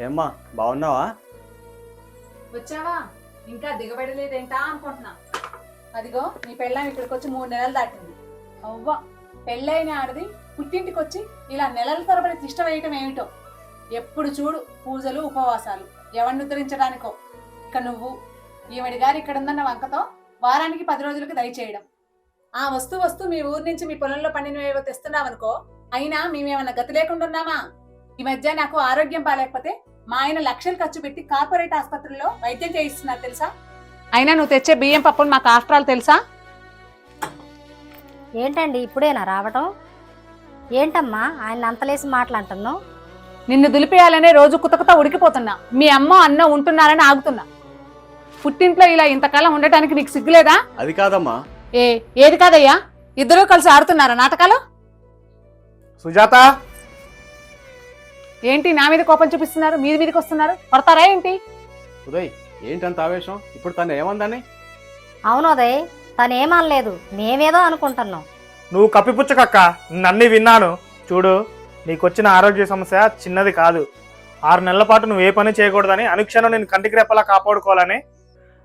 ఏమ్మా బాగున్నావా? వచ్చావా? ఇంకా దిగబడలేదేంటా అనుకుంటున్నా. అదిగో నీ పెళ్ళాం ఇక్కడికి వచ్చి మూడు నెలలు దాటింది. అవ్వ పెళ్ళైన ఆడది పుట్టింటికి వచ్చి ఇలా నెలల తరబడి తిష్ట వేయటం ఏమిటో? ఎప్పుడు చూడు పూజలు ఉపవాసాలు. ఎవరిని ఉద్ధరించడానికో? ఇక నువ్వు ఈవిడి గారు ఇక్కడ ఉందన్న వంకతో వారానికి పది రోజులకు దయచేయడం. ఆ వస్తు వస్తు మీ ఊరు నుంచి మీ పొలంలో పండినవేవో తెస్తున్నావనుకో అయినా మేమేమన్నా గతి లేకుండా ఉన్నామా? ఈ మధ్య నాకు ఆరోగ్యం బాగాలేకపోతే మా ఆయన లక్షలు ఖర్చు పెట్టి కార్పొరేట్ ఆసుపత్రిలో వైద్యం చేయిస్తున్నారు తెలుసా? అయినా నువ్వు తెచ్చే బియ్యం పప్పులు మాకు ఆస్ట్రాలు తెలుసా? ఏంటండి ఇప్పుడేనా రావటం? ఏంటమ్మా ఆయన అంతలేసి మాట్లాడుతున్నావు? నిన్ను దులిపేయాలనే రోజు కుతకుత ఉడికిపోతున్నా. మీ అమ్మ అన్న ఉంటున్నారని ఆగుతున్నా. పుట్టింట్లో ఇలా ఇంతకాలం ఉండటానికి నీకు సిగ్గులేదా? అది కాదమ్మా. ఏ ఏది కాదయ్యా? ఇద్దరూ కలిసి ఆడుతున్నారా నాటకాలు? సుజాత! ఏంటి నా మీద కోపం చూపిస్తున్నారు? మీది మీదకి వస్తున్నారు? పడతారా ఏంటి? ఉదయ్ ఏంటంత ఆవేశం? ఇప్పుడు తను ఏమందని? అవునోదయ్ తను ఏమనలేదు మేమేదో అనుకుంటున్నాం. నువ్వు కప్పిపుచ్చకక్క నన్ను విన్నాను. చూడు నీకొచ్చిన ఆరోగ్య సమస్య చిన్నది కాదు. ఆరు నెలల పాటు నువ్వు ఏ పని చేయకూడదని అనుక్షణం నేను కంటికి రెప్పలా కాపాడుకోవాలని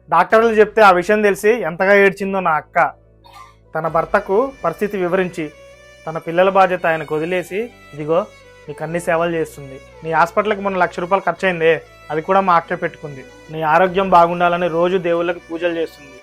డాక్టర్లు చెప్తే ఆ విషయం తెలిసి ఎంతగా ఏడ్చిందో నా అక్క. తన భర్తకు పరిస్థితి వివరించి తన పిల్లల బాధ్యత ఆయనకు వదిలేసి ఇదిగో నీకు అన్ని సేవలు చేస్తుంది. నీ హాస్పిటల్కి మొన్న లక్ష రూపాయలు ఖర్చు అయిందే అది కూడా మా అక్కే పెట్టుకుంది. నీ ఆరోగ్యం బాగుండాలని రోజు దేవుళ్ళకి పూజలు చేస్తుంది.